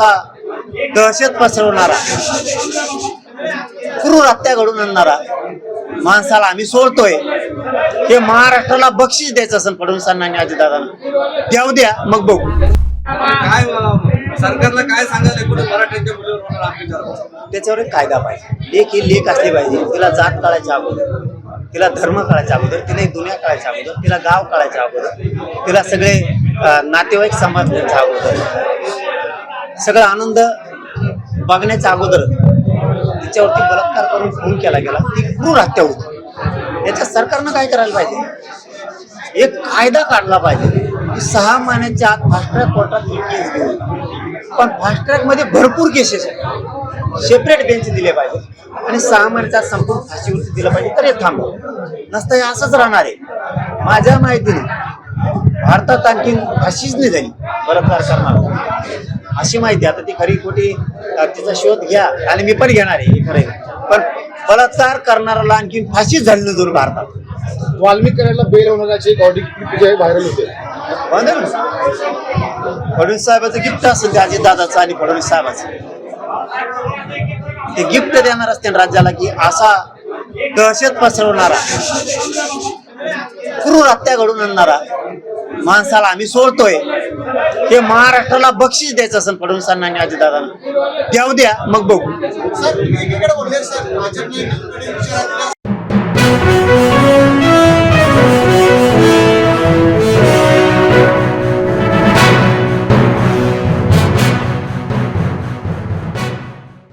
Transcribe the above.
असा दहशत पसरवणारा क्रूर हत्या घडून आणणारा माणसाला आम्ही सोडतोय. हे महाराष्ट्राला बक्षीस द्यायचं असेल फडणवीसांना आणि अजितदादांना द्याऊ द्या मग बघू. काय सरकारला काय अत्याचार त्याच्यावर एक कायदा पाहिजे. लेख ही लेख असली पाहिजे. तिला जात कळायच्या अगोदर तिला धर्म कळायच्या अगोदर तिला एक दुनिया कळायच्या अगोदर तिला गाव कळायच्या अगोदर तिला सगळे नातेवाईक समजण्याच्या अगोदर सगळा आनंद बघण्याच्या अगोदर तिच्यावरती बलात्कार करून फोन केला गेला. ती क्रूर हत्या होती. याच्या सरकारनं काय करायला पाहिजे? एक कायदा काढला पाहिजे की सहा महिन्याच्या आत फास्ट ट्रॅक कोर्टात केस घेऊन पण फास्ट ट्रॅकमध्ये भरपूर केसेस आहेत. सेपरेट बेंच दिले पाहिजे. आणि सहा महिन्याच्या आत संपूर्ण फाशीवरती दिलं पाहिजे. तर हे थांबव नसतं हे असंच राहणार आहे. माझ्या माहितीने भारतात आणखीन फाशीच नाही झाली. बलात्कार करणार. अशी माहिती. आता ती खरी खोटी तिचा शोध घ्या. आणि मी पण घेणार आहे हे खरं. पण बलात्कार करणाऱ्याला आणखीन फाशीच झाली दोन भारतात. वाल्मिक करायला बेल होण्याची एक व्हायरल होते? फडणवीस साहेबाचं गिफ्ट असेल ते दादाचं आणि फडणवीस साहेबाचं. ते गिफ्ट देणार असते राज्याला की असा दहशत पसरवणारा क्रूर हत्या घडून आणणारा माणसाला आम्ही सोडतोय. हे महाराष्ट्राला बक्षीस द्यायचं असेल फडणवीसांना आणि अजितदादांना द्याव द्या मग बघू.